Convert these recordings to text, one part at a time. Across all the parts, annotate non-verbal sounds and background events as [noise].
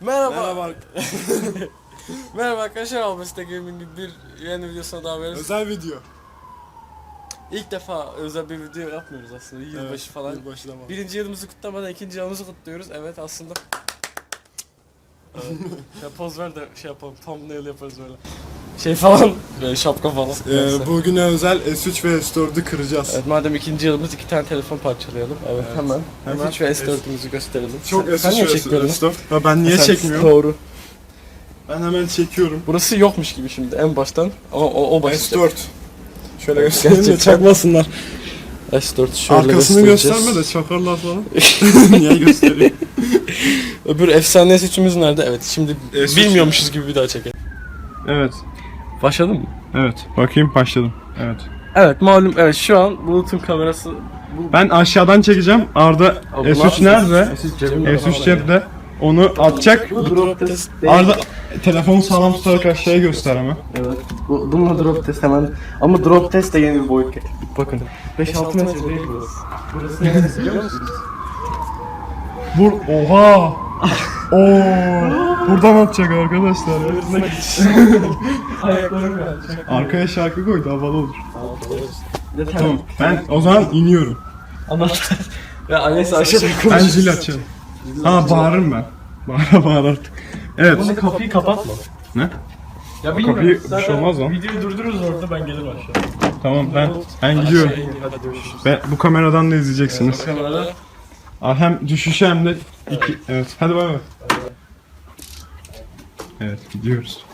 Merhaba. Merhaba. [laughs] Merhaba arkadaşlar Almas'ta Gaming'in bir yeni videosuna daha beraberiz. Özel video. İlk defa özel bir video yapmıyoruz aslında yılbaşı Evet, falan. Yılbaşı da var. Birinci yılımızı kutlamadan ikinci yılımızı kutluyoruz. Evet aslında. [laughs] Evet. ya poz ver de şey yapalım thumbnail yaparız böyle. Şey falan böyle şapka falan. Neyse. Ee, bugüne özel S3 ve S4'ü kıracağız. Evet madem ikinci yılımız iki tane telefon parçalayalım. Evet, Evet, hemen. hemen. S3 ve S4'ümüzü gösterelim. Çok Sen- sen niye S3 ve çekmiyorsun? S4. Ha, ben niye Sen- çekmiyorum? Doğru. Ben hemen çekiyorum. Burası yokmuş gibi şimdi en baştan. Ama o, o başlayacak. S4. Şöyle göstereyim de Gerçekten. çakmasınlar. S4 şöyle Arkasını göstereceğiz. gösterme de çakarlar falan. [laughs] niye göstereyim? Öbür efsane seçimimiz nerede? Evet şimdi S3. bilmiyormuşuz gibi bir daha çekelim. Evet. Başladın mı? Evet. Bakayım başladım. Evet. Evet malum evet şu an Bulut'un kamerası bu Ben aşağıdan çekeceğim. Arda S3 nerede? S3 cebimde. S3 cepte. Onu atacak. Bu drop test değil. Arda telefonu sağlam tutarak aşağıya göster ama. Evet. Bu, bununla drop test hemen. Ama drop test de yeni bir boyut getirdik. Bakın. 5-6 metre değil burası. Burası neresi biliyor musunuz? Vur. Oha. Oo. Buradan atacak arkadaşlar. Ayaklarım gelecek. Arkaya şarkı koydu havalı olur. Tamam. Ben o zaman iniyorum. Anahtar. Ya neyse aşağıda Ben zil açarım. Ha bağırırım ben. Bağıra bağır artık. Evet. Bunu kapıyı kapatma. Ne? Ya Kapıyı bir şey olmaz lan. Videoyu durdururuz orada ben gelirim aşağı. Tamam ben ben gidiyorum. Hadi görüşürüz. Ben, bu kameradan da izleyeceksiniz. Kamerada. Aa, hem düşüşü hem de iki. Evet. Hadi bay bay. Evet gidiyoruz.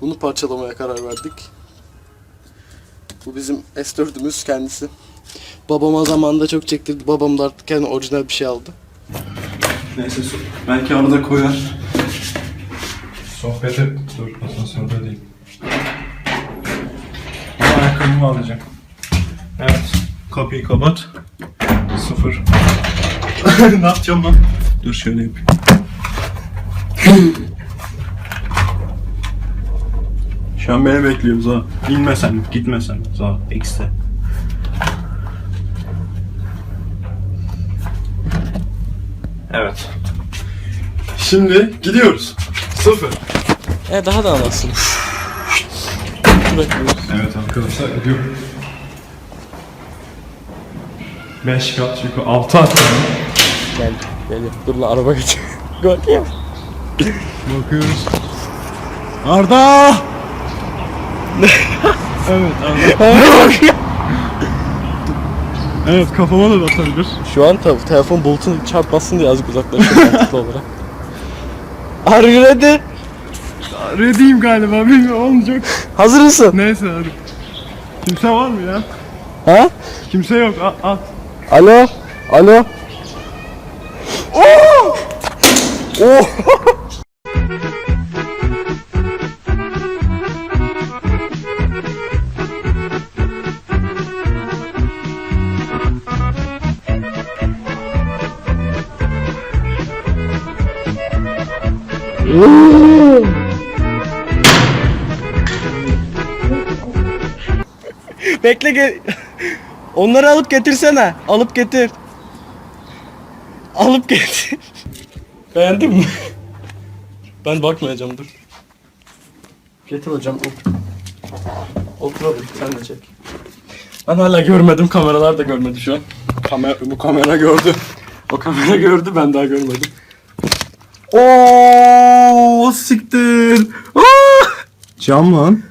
Bunu parçalamaya karar verdik. Bu bizim S4'ümüz kendisi. Babama zamanında çok çektirdi. Babam da artık kendi orijinal bir şey aldı. Neyse belki arada koyar. Sohbete dur asansörde değil. Ama ayakkabımı alacağım. Evet. Kapıyı kapat. Sıfır. [laughs] ne yapacağım lan? Dur şöyle yapayım. Şu an beni bekliyoruz ha. İnmesen, gitmesen. Sağ, X'te. Evet. Şimdi gidiyoruz. Sıfır. E daha da anlatsın. Bırakıyoruz. Evet arkadaşlar gidiyorum. 5 kat çünkü 6 at Gel. Gel. Dur lan araba geçiyor. [laughs] Gel. Bakıyoruz. Arda! evet Arda. Evet kafama da atabilir. Şu an tabi telefon bulutun çarpmasın diye azıcık uzaklaşıyor [laughs] mantıklı olarak. Are you ready? Ready'yim galiba bilmiyorum olmayacak. Hazır mısın? Neyse hadi. Kimse var mı ya? Ha? Kimse yok at. at. Alo? Alo? Oh! Oh! [laughs] Bekle gel. Onları alıp getirsene. Alıp getir. Alıp getir. Beğendin mi? Ben bakmayacağım dur. Getir hocam otur. Otur hadi sen de çek. Ben hala görmedim kameralar da görmedi şu an. Kamera, bu kamera gördü. O kamera gördü ben daha görmedim. Oo siktir. Aa! Cam lan.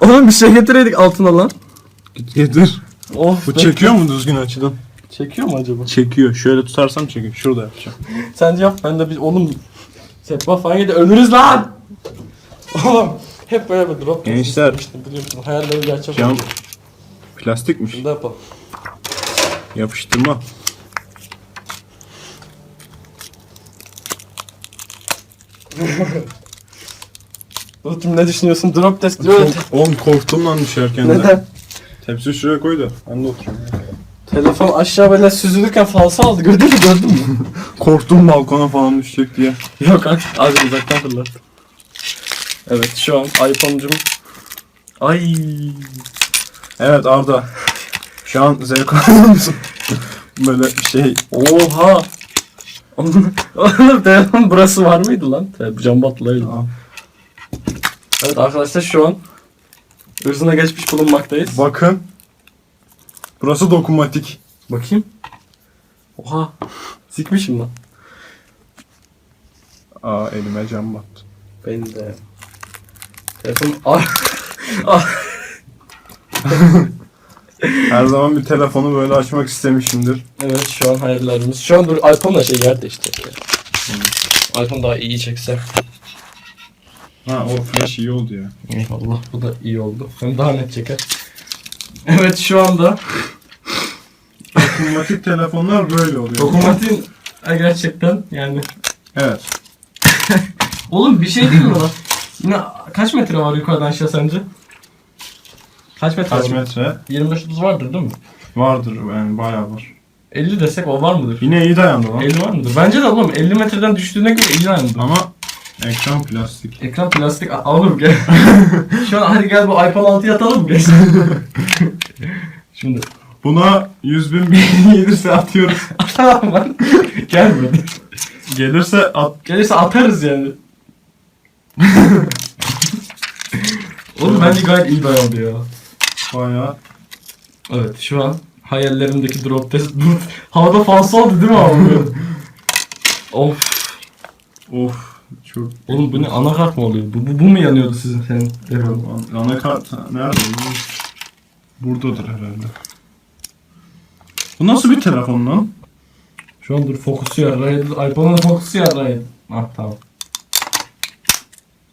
Oğlum bir şey getireydik altına lan. Getir. Of. Bu çekiyor mu düzgün açıdan? Çekiyor mu acaba? Çekiyor. Şöyle tutarsam çekiyor. Şurada yapacağım. Sen yap ben de bir oğlum Sepa falan yedi ölürüz lan. Oğlum hep böyle bir drop Gençler. istemiştim, biliyor musun? Hayallerim gerçek Cam oldu. plastikmiş. Bunu da yapalım. Yapıştırma. [laughs] Bulut'um ne düşünüyorsun? Drop test diyor. Oğlum korktum lan düşerken de. Neden? Tepsi şuraya koy da. Ben de oturayım. Telefon aşağı böyle süzülürken falso aldı. Gördün mü gördün mü? [laughs] Korktum balkona falan düşecek diye. Yok az, az uzaktan fırlattım. Evet şu an iPhone'cum. Ay. Evet Arda. Şu an zevk alıyor musun? [laughs] Böyle şey. Oha. Oğlum telefon burası var mıydı lan? Cam batlaydı. Evet arkadaşlar şu an hırsına geçmiş bulunmaktayız. Bakın. Burası dokunmatik. Bakayım. Oha. Sikmişim lan. Aa elime cam battı. Benim de. Telefon... Ah. [laughs] Her zaman bir telefonu böyle açmak istemişimdir. Evet şu an hayallerimiz. Şu an dur iPhone'la şey yer değiştirecek ya. iPhone daha iyi çekse. Ha o flash iyi oldu ya. Eyvallah bu da iyi oldu. Hem daha net çeker. Evet şu anda Dokunmatik telefonlar böyle oluyor. dokunmatin Ha, gerçekten yani. Evet. [laughs] Oğlum bir şey değil mi lan? Yine kaç metre var yukarıdan aşağı sence? Kaç metre Kaç var? metre? 25-30 vardır değil mi? Vardır yani bayağı var. 50 desek o var mıdır? Yine iyi dayandı lan. 50 var mıdır? Bence de oğlum 50 metreden düştüğüne göre iyi dayandı. Ama ekran plastik. Ekran plastik Aa, oğlum gel. [laughs] Şu an hadi gel bu iPhone 6'yı atalım? Gel. [laughs] Şimdi Buna 100 bin beğeni gelirse atıyoruz. [laughs] tamam lan. Gelmedi. Gelirse at. Gelirse atarız yani. Oğlum bence gayet iyi dayandı ya. Bayağı. Evet şu an hayallerimdeki drop test bu [laughs] havada falso oldu değil mi abi? [laughs] of. Of. Çok. Oğlum bu ne anakart mı oluyor? Bu, bu, bu mu yanıyordu sizin senin? telefonun? Anakart nerede? Buradadır herhalde. Bu nasıl bir telefon lan? Şu an dur fokusu yarraydı. iPhone'un fokusu yarraydı. Ah tamam.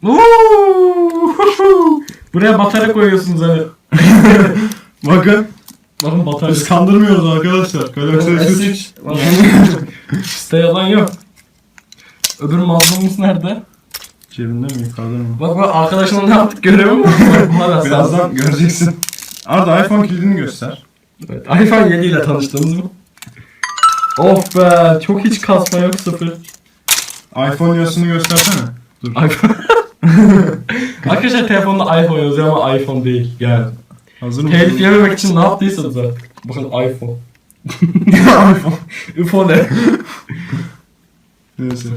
Uuu! [laughs] Buraya batarya koyuyorsunuz hani. Bakın. Bakın batarya. Biz kandırmıyoruz arkadaşlar. S3. S3. Site yalan yok. Öbür mazlumumuz nerede? Cebinde mi yukarıda mı? Bak bak arkadaşımla ne yaptık görüyor musun? Birazdan göreceksin. Arda iPhone kilidini göster. Evet, iPhone 7 ile tanıştınız mı? Of be çok hiç kasma yok sıfır. iPhone yazısını göstersene. Dur. iPhone. [laughs] Arkadaşlar telefonda iPhone yazıyor ama iPhone değil. Yani Hazır mısın? telif yememek için ne yaptıysanız artık. Bakın iPhone. [laughs] iPhone. UFO ne? [laughs] Neyse.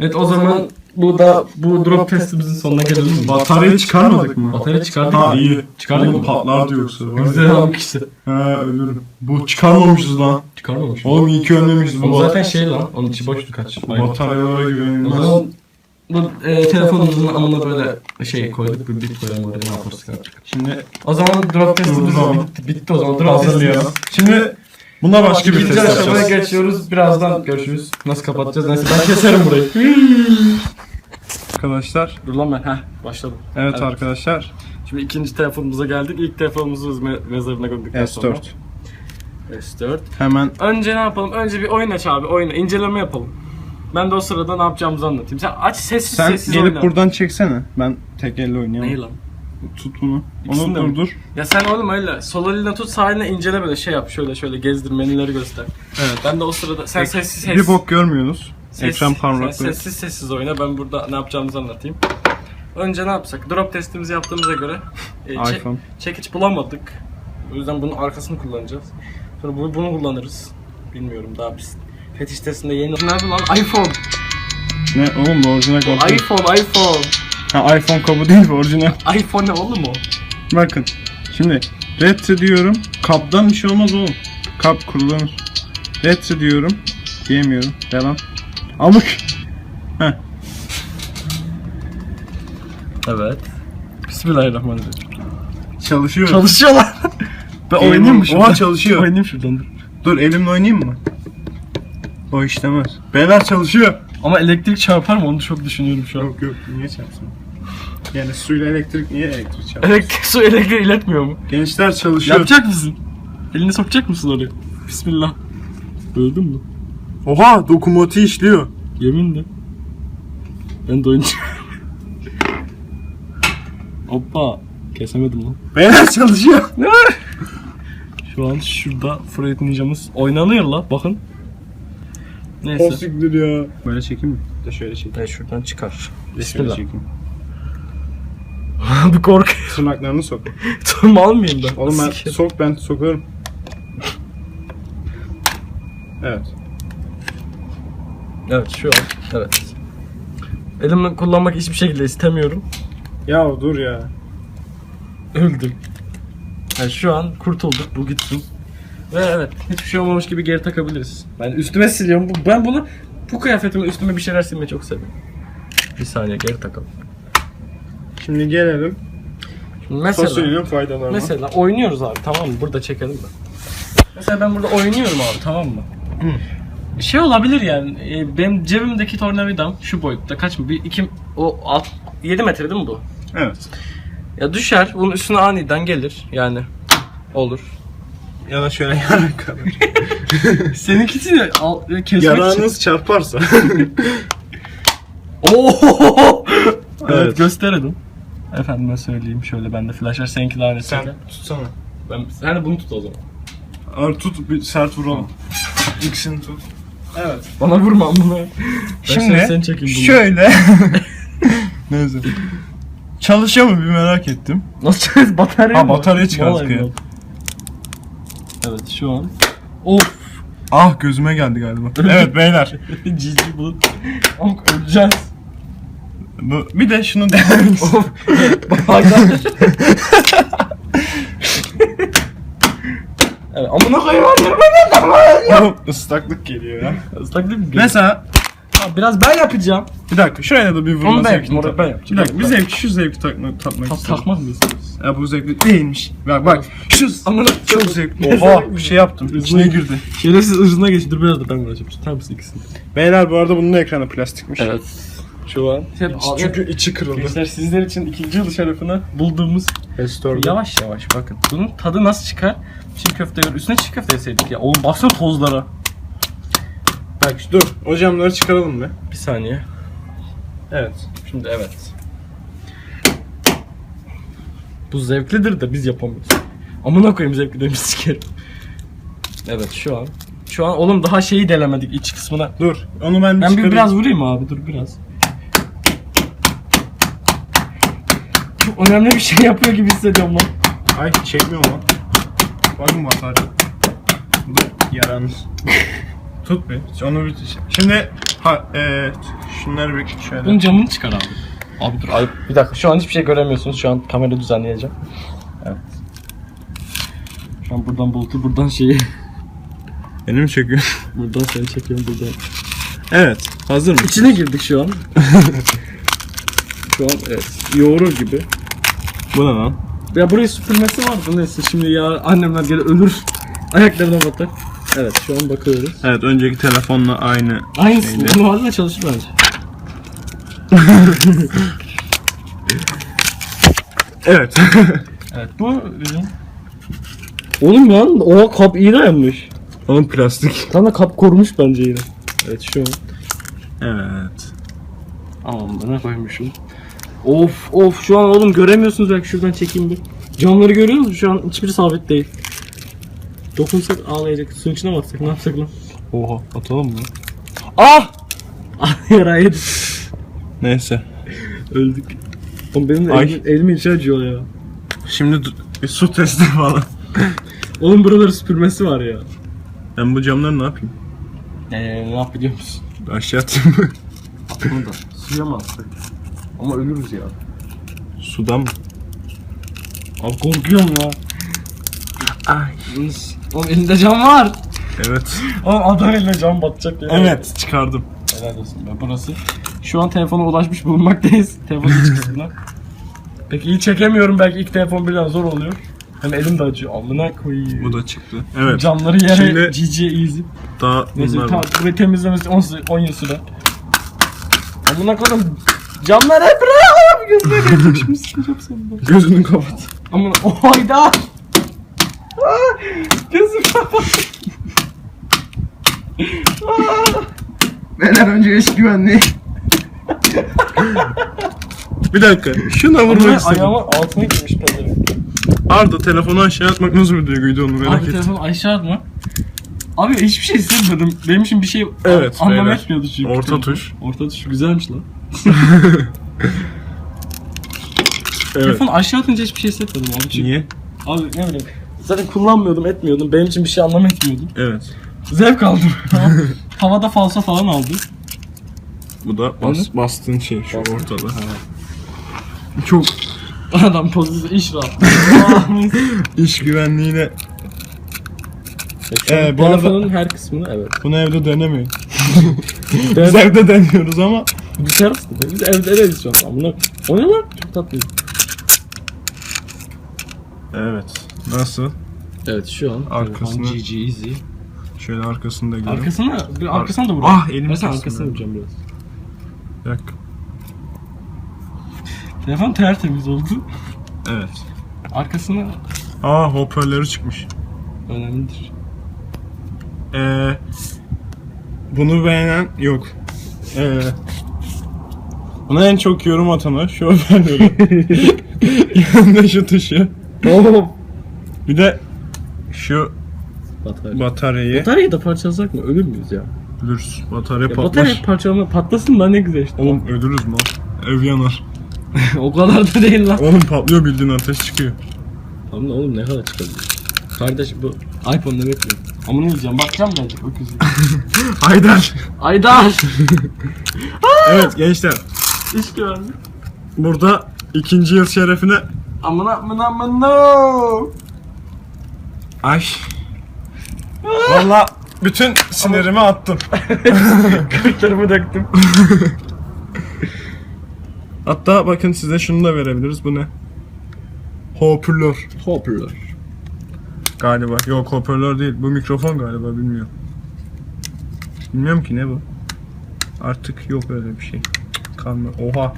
Evet o zaman bu da bu drop testimizin sonuna gelelim mi? Bataryayı çıkarmadık mı? Batarya çıkardık Ha mı? iyi. Çıkardık mı? patlardı yoksa. Güzel almış işte. Ha ölürüm. Bu çıkarmamışız lan. Çıkarmamış. Oğlum iyi ki önlemişiz. Bu Bu zaten şey lan. Onun içi boştu kaç. bataryalara O güvenilmez. zaman bu e, telefonumuzun amına böyle şey koyduk bir bit koyalım oraya ne yaparsak artık. Şimdi O zaman drop testimiz bitti, bitti o zaman drop hazırlayalım. Şimdi buna başka bir İkinci test aşamaya yapacağız. geçiyoruz. Birazdan görüşürüz. Nasıl kapatacağız? Neyse ben keserim burayı. [laughs] Arkadaşlar. Dur lan ben. Heh başladım. Evet, Evet. arkadaşlar. Şimdi ikinci telefonumuza geldik. İlk telefonumuzu me- mezarına koyduktan sonra. S4. S4. Hemen Önce ne yapalım? Önce bir oyun aç abi. Oyna. inceleme yapalım. Ben de o sırada ne yapacağımızı anlatayım. Sen aç sessiz sen sessiz gelip oyna. buradan çeksene. Ben tek elle oynayamam. Neyi lan? Tut bunu. İkisini Onu de mi? durdur. Ya sen oğlum öyle sol eline tut sağ eline incele böyle şey yap şöyle şöyle gezdir menüleri göster. Evet. Ben de o sırada sen sessiz sessiz Bir bok görmüyorsunuz. Ses- Ekran Sen parlaklığı. sessiz sessiz oyna. Ben burada ne yapacağımızı anlatayım. Önce ne yapsak? Drop testimizi yaptığımıza göre e, çe- iPhone. çekiç bulamadık. O yüzden bunun arkasını kullanacağız. Sonra bunu, bunu kullanırız. Bilmiyorum daha biz fetiş testinde yeni... Nerede lan? iPhone! Ne oğlum bu orijinal kopya. iPhone, iPhone! Ha iPhone kabı değil bu orijinal. iPhone ne oğlum o? Bakın. Şimdi ret diyorum. Kaptan bir şey olmaz oğlum. Kap kullanır. Ret diyorum. Diyemiyorum. Devam. Amık. Heh. Evet. Bismillahirrahmanirrahim. Çalışıyor. Çalışıyorlar. [laughs] ben oynayayım mı şuradan? Oha çalışıyor. Oynayayım şuradan dur. Dur elimle oynayayım mı? O işlemez. Beyler çalışıyor. Ama elektrik çarpar mı onu çok düşünüyorum şu an. Yok yok niye çarpsın? Yani suyla elektrik niye elektrik çarpsın? Elektrik su elektriği iletmiyor mu? Gençler çalışıyor. Yapacak mısın? Elini sokacak mısın oraya? Bismillah. Öldün mü? Oha dokumati işliyor. Yeminle. Ben de oynayacağım. Hoppa. Kesemedim lan. Beyler çalışıyor. Şu an şurada Fruit Ninja'mız oynanıyor la bakın. Neyse. Siktir ya. Böyle çekeyim mi? De şöyle çekeyim. Ben şuradan çıkar. De şöyle Bismillah. çekeyim. [laughs] bir korkuyorum. Tırnaklarını sok. [laughs] Tamam almayayım ben. Oğlum ben Sikerim. sok ben sokarım. Evet. Evet şu an. Evet. Elimi kullanmak hiçbir şekilde istemiyorum. Ya dur ya. Öldüm. Yani şu an kurtulduk bu gitsin. Ve evet hiçbir şey olmamış gibi geri takabiliriz. Ben üstüme siliyorum. Bu- Ben bunu bu kıyafetime üstüme bir şeyler silmeyi çok seviyorum. Bir saniye geri takalım. Şimdi gelelim Şimdi mesela fasulyenin faydalarına. mesela oynuyoruz abi tamam mı? Burada çekelim mi? Mesela ben burada oynuyorum abi tamam mı? Şey olabilir yani e, benim cebimdeki tornavidam şu boyutta kaç mı? Bir iki o alt, 7 metre değil mi bu? Evet. Ya düşer bunun üstüne aniden gelir yani olur. Ya da şöyle [laughs] yana kalır. [laughs] Seninkisi de al, kesmek için. Yarağınız çarparsa. [laughs] Oo! evet, Evet. gösterelim. Efendime söyleyeyim şöyle bende flash var seninki daha Sen çeker. tutsana. Ben, sen de bunu tut o zaman. Ağır tut bir sert vuralım. İkisini tut. Evet. Bana vurma bunu. Ben Şimdi seni çekeyim bunu. şöyle. Neyse. Çalışıyor mu bir merak ettim. Nasıl çöz batarya Ha, mı? batarya çıkardık Vallahi ya. yok. Evet şu an. Of. Ah gözüme geldi galiba. [laughs] evet beyler. Cici bulut. Amk öleceğiz. Bu, bir de şunu dener misin? [laughs] Of. Bardak. [laughs] evet amına koyayım. Oğlum, Islaklık geliyor ya. Islak değil mi? Mesela Biraz ben yapacağım. bir dakika şöyle de bir vurma Onu ben zevkini yapayım, tat- onu ben yapacağım. Bir dakika bir zevki şu zevki takmak, tatmak Ta istedim. takmak mı istiyorsun? Ya bu zevkli değilmiş. Bak bak şu Amına çok zevkli. Oha bir şey yaptım. İçine girdi. Şerefsiz ırzına geç. Dur biraz da ben vuracağım. Tutar mısın ikisini? Beyler bu arada bunun da ekranı plastikmiş. Evet. Şu an. Hep, Çünkü içi kırıldı. Gençler sizler için ikinci yıl şerefine bulduğumuz Restore'da. Yavaş yavaş bakın. Bunun tadı nasıl çıkar? Çiğ köfte gör. Üstüne çiğ köfte yeseydik ya. Oğlum baksana tozlara. Bak dur o camları çıkaralım be. Bir saniye. Evet. Şimdi evet. Bu zevklidir de biz yapamıyoruz. Amına koyayım zevkli demiş sikerim. Evet şu an. Şu an oğlum daha şeyi delemedik iç kısmına. Dur onu ben, Ben bir çıkarayım. biraz vurayım abi dur biraz. Çok önemli bir şey yapıyor gibi hissediyorum lan. Ay çekmiyor lan. Var mı batarya? Bu da yaranız. Tut bir. Onu bir Şimdi ha evet. Şunları bir şöyle. Bunun camını çıkar abi. Abi dur. Abi bir dakika şu an hiçbir şey göremiyorsunuz. Şu an kamera düzenleyeceğim. Evet. Şu an buradan bulutu, buradan şeyi, Beni mi çekiyor? [laughs] buradan seni çekiyorum buradan. evet. Hazır mı? İçine girdik şu an. [laughs] şu an evet. Yoğurur gibi. Bu ne lan? Ya burayı süpürmesi vardı neyse şimdi ya annemler gelir ölür. Ayaklarına batar. Evet şu an bakıyoruz. Evet önceki telefonla aynı. Aynısı. Şeyde. Halde çalışır bence. Evet. [laughs] Evet bu bizim. Oğlum lan o kap iyi dayanmış. Onun plastik. Tam da kap korumuş bence yine. Evet şu an. Evet. Aman bana koymuşum. Of of şu an oğlum göremiyorsunuz belki şuradan çekeyim bir. Camları görüyor musunuz? Şu an hiçbiri sabit değil. Dokunsak ağlayacak. Suyun içine mi atsak ne yapsak lan? Oha atalım mı? Ah! [laughs] Yara yedik. Neyse. Öldük. Oğlum benim de Ay. elim, elim içi acıyor ya. Şimdi bir su testi [laughs] falan. [laughs] Oğlum buraları süpürmesi var ya. Ben bu camları ne yapayım? Eee ne yap biliyor musun? Aşağı atayım mı? Bunu da suya mı atsak? Ama ölürüz ya. Sudan mı? Abi korkuyorum ya. Ay. Oğlum elinde cam var. Evet. Oğlum adam eline cam batacak ya. Evet çıkardım. Helal olsun be burası. Şu an telefona ulaşmış bulunmaktayız. [laughs] Telefon iç kısmına. Peki iyi çekemiyorum belki ilk telefon biraz zor oluyor. Hem elim de acıyor. Amına koyayım. Bu da çıktı. Evet. Camları yere Şimdi- GG easy. Daha Neyse bunlar tamam var. burayı temizlemesi 10, süre- 10 yıl sürer. Amına koyayım. Camlar hep abi gözüne gelecek şimdi sıkacağım seni. ben. Gözünü kapat. Amına o hayda. Aa, [laughs] Gözüm. Beyler önce iş güvenliği. bir dakika. Şuna vurmak istedim. ayağıma altına girmiş pezevenk. Arda telefonu aşağı atmak nasıl bir duyguydu onu merak Abi ettim. telefonu aşağı atma. Abi hiçbir şey hissetmedim. Benim için bir şey Evet, anlam beyler. etmiyordu çünkü. Orta telefon. tuş. Orta tuş güzelmiş lan. [laughs] Evet. Telefonu aşağı atınca hiçbir şey hissetmedim abi. Çünkü, Niye? Abi ne bileyim. Zaten kullanmıyordum, etmiyordum. Benim için bir şey anlam etmiyordu. Evet. Zevk aldım. [laughs] Havada falso falan aldı. Bu da bas, bastığın şey şu ortada. Çok Adam pozisyon iş rahat. [laughs] iş güvenliğine Ee, bu arada- telefonun her kısmını evet. bunu evde denemeyin. [laughs] Biz evde deniyoruz ama Dışarı sıkıntı. Biz evde değiliz şu an. Bunu... O ne lan? Çok tatlıydı. Evet. Nasıl? Evet şu an. Arkasını- telefon GG easy. Şöyle arkasını da görün. Arkasına, bir arkasına da vur. Ah, elim Mesela kestim arkasına vuracağım biraz. Bir dakika. [laughs] Telefon tertemiz oldu. Evet. Arkasına Aa hoparlörü çıkmış. önemlidir. Ee, bunu beğenen yok. Ee, buna en çok yorum atana şu hoparlörü. Yanında şu tuşu. Oo. Bir de şu Batarya. bataryayı. Bataryayı da parçalasak mı? Ölür müyüz ya? Ölürüz. Batarya ya patlar. batarya parçalama patlasın da ne güzel işte. Oğlum ölürüz mü? Ev yanar. [laughs] o kadar da değil lan. Oğlum patlıyor bildiğin ateş çıkıyor. Tamam da oğlum ne kadar çıkabilir? Kardeş bu iPhone ne bekliyor? Ama ne diyeceğim bakacağım gelecek [laughs] öküzü. Haydar. Aydar! [laughs] evet gençler. İş güvenli. Burada ikinci yıl şerefine Amına amına amına. Ay. Valla bütün sinirimi attım. Kırıklarımı döktüm. Hatta bakın size şunu da verebiliriz. Bu ne? Hoparlör Hoparlör. galiba. Yok hoparlör değil. Bu mikrofon galiba bilmiyorum. Bilmiyorum ki ne bu. Artık yok öyle bir şey. Kalma. Oha.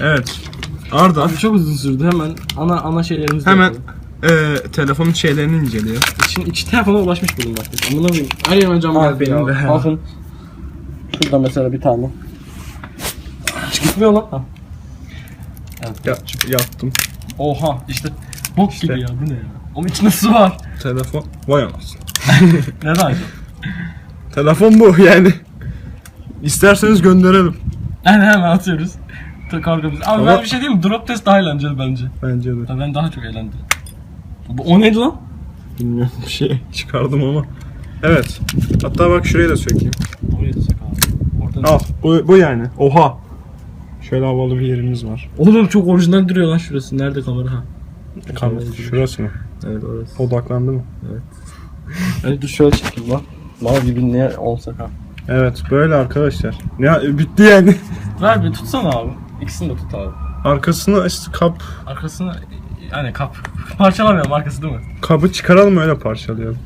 Evet. Arda Abi çok uzun sürdü hemen ana ana şeylerimizi hemen yapalım. eee telefonun şeylerini inceliyor. İçin, içi telefona ulaşmış bulunmakta. Amına koyayım. Her yerime cam Abi geldi benim ya. de. Bakın. Şurada mesela bir tane. Hiç gitmiyor lan. Ha. Evet. Ya, yaptım. Oha işte bok İşte. gibi ya bu ne ya? Onun içinde su var. Telefon. Vay anasını. [laughs] Neden acaba? Telefon bu yani. İsterseniz gönderelim. Yani hemen atıyoruz. Kargomuz. Abi Ama- ben bir şey diyeyim mi? Drop test daha eğlenceli bence. Bence de. Ya Ben daha çok eğlendim. Bu o neydi lan? Bilmiyorum bir şey [laughs] çıkardım ama. Evet. Hatta bak şuraya da sökeyim. Oraya da sak abi. Ortada. Al. Bu, bu yani. Oha. Şöyle havalı bir yerimiz var. Oğlum çok orijinal duruyor lan şurası. Nerede kamera ha? Kamera. Şurası mı? Evet orası. Odaklandı mı? [laughs] Hadi dur şöyle çekeyim lan. Mal gibi ne olsak ha. Evet böyle arkadaşlar. Ya bitti yani. Ver bir tutsana abi. İkisini de tut abi. Arkasını işte kap Arkasını yani kap [laughs] parçalamıyorum arkası değil mi? kabı çıkaralım öyle parçalayalım.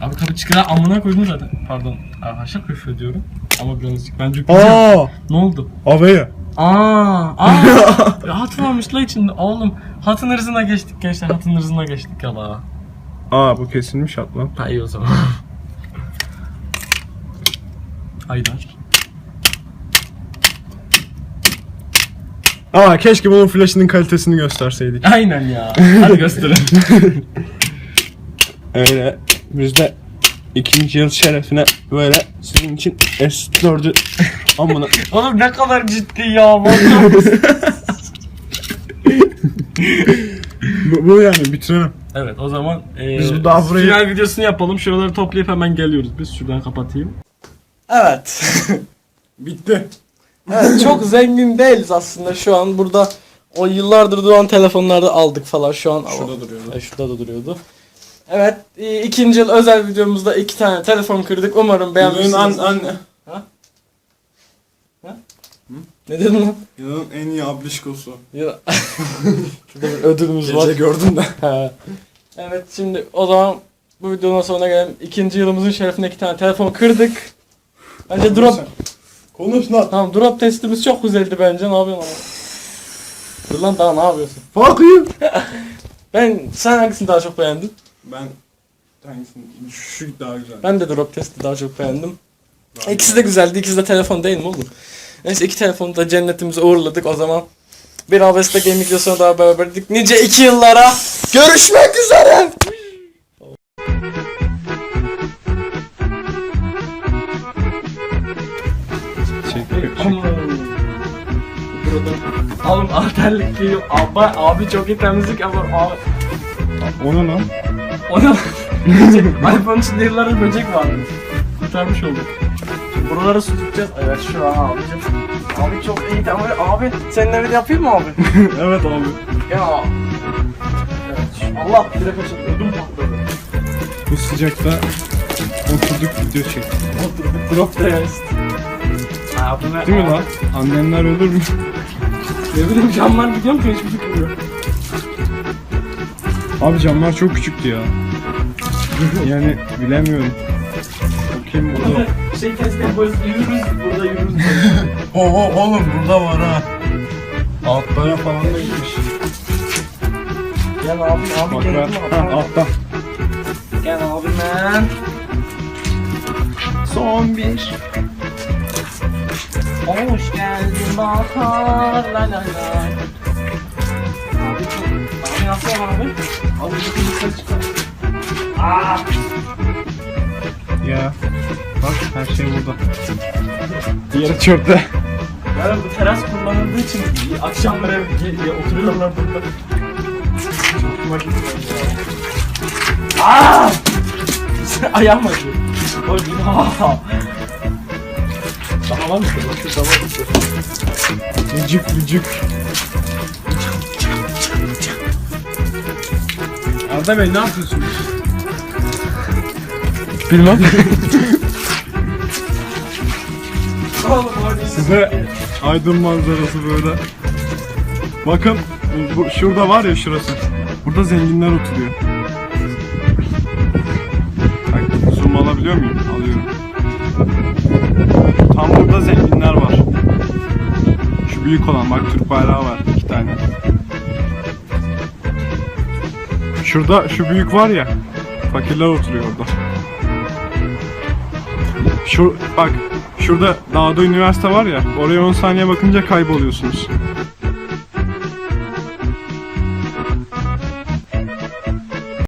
Abi kapı çıkar amına koydum zaten. Pardon. Arkadaşlar küfür ediyorum. Ama birazcık bence Aa! Ne oldu? Avaya. Aa, aa. [laughs] hat varmış la içinde. Oğlum hatın hırzına geçtik gençler. Hatın hırzına geçtik ya la. Aa bu kesilmiş at lan. Ha iyi o zaman. [laughs] Haydar. Aa keşke bunun flash'ının kalitesini gösterseydik. [laughs] Aynen ya. Hadi gösterin. [laughs] Öyle biz de ikinci yıl şerefine böyle sizin için S4'ü amına [laughs] Oğlum ne kadar ciddi ya. Vallahi. bu, bu yani bitirelim. evet o zaman e, Biz bu daha burayı- final videosunu yapalım. Şuraları toplayıp hemen geliyoruz. Biz şuradan kapatayım. Evet. Bitti. Evet çok zengin değiliz aslında şu an. Burada o yıllardır duran telefonlarda aldık falan şu an. Şurada duruyordu. E, şurada da duruyordu. Evet, i- ikinci yıl özel videomuzda iki tane telefon kırdık. Umarım beğenmişsiniz. Bugün an, an, Ne dedin lan? yılın en iyi ablişkosu. Ya. [laughs] Şurada bir ödülümüz var. Gece gördüm de. Ha. evet şimdi o zaman bu videonun sonuna gelelim. İkinci yılımızın şerefine iki tane telefon kırdık. Bence drop... Konuş lan. Tamam drop testimiz çok güzeldi bence. Ne yapıyorsun ama? Dur lan daha ne yapıyorsun? Fuck [laughs] you. Ben sen hangisini daha çok beğendin? Ben hangisini? Şu daha güzel. Ben de drop testi daha çok beğendim. İkisi de güzeldi. İkisi de telefon değil mi oğlum? Neyse iki telefonu da cennetimize uğurladık. O zaman Bir Abes'te Game videosuna daha beraberdik. Nice iki yıllara görüşmek üzere. Burada oğlum arterlik değil. Abi, abi çok iyi temizlik yapar. Abi. O ne lan? Ona iPhone içinde yıllardır böcek vardı. Kurtarmış olduk. Buraları su tutacağız. Evet şu an abicim. Abi çok iyi ama abi senin evi de yapayım mı abi? [laughs] evet abi. ya. Evet. Allah direkt açıldı. Ödüm patladı. Bu sıcakta oturduk video çek. Oturduk. Abime, Değil mi lan? Annenler ölür mü? Ne bileyim camlar gidiyor mu ki hiçbir fikrim yok. Abi camlar çok küçüktü ya. [laughs] Yani bilemiyorum. Bakayım burada. şey test yapıyoruz, yürürüz, burada yürürüz. [laughs] Oo oğlum burada var ha. Altlara falan da gitmiş. Gel abi, abi Bak gel. ben. Ha altta. Gel abi ben. Son bir. Hoş geldin Bahar la la la. Abi nasıl abi? Abi bir yukarı çıkar. Aaa! Ya. Bak her şey burada. Diğeri çöpte. Yani bu teras kullanıldığı için akşamları oturuyorlar burada. Çok hoşuma gitti ya. Aaa! Ayağım acıyor. Aaa! Tamam mı? Tamam mı? Vıcık vıcık. Arda Bey ne yapıyorsunuz? Bilmem. Size Aydın manzarası böyle. Bakın bu, şurada var ya şurası. Burada zenginler oturuyor. Bak zoom alabiliyor muyum? Alıyorum. Tam burada zenginler var. Şu büyük olan bak Türk bayrağı var iki tane. Şurada şu büyük var ya. Fakirler oturuyor orada. Şu bak şurada dağda üniversite var ya. Oraya 10 saniye bakınca kayboluyorsunuz.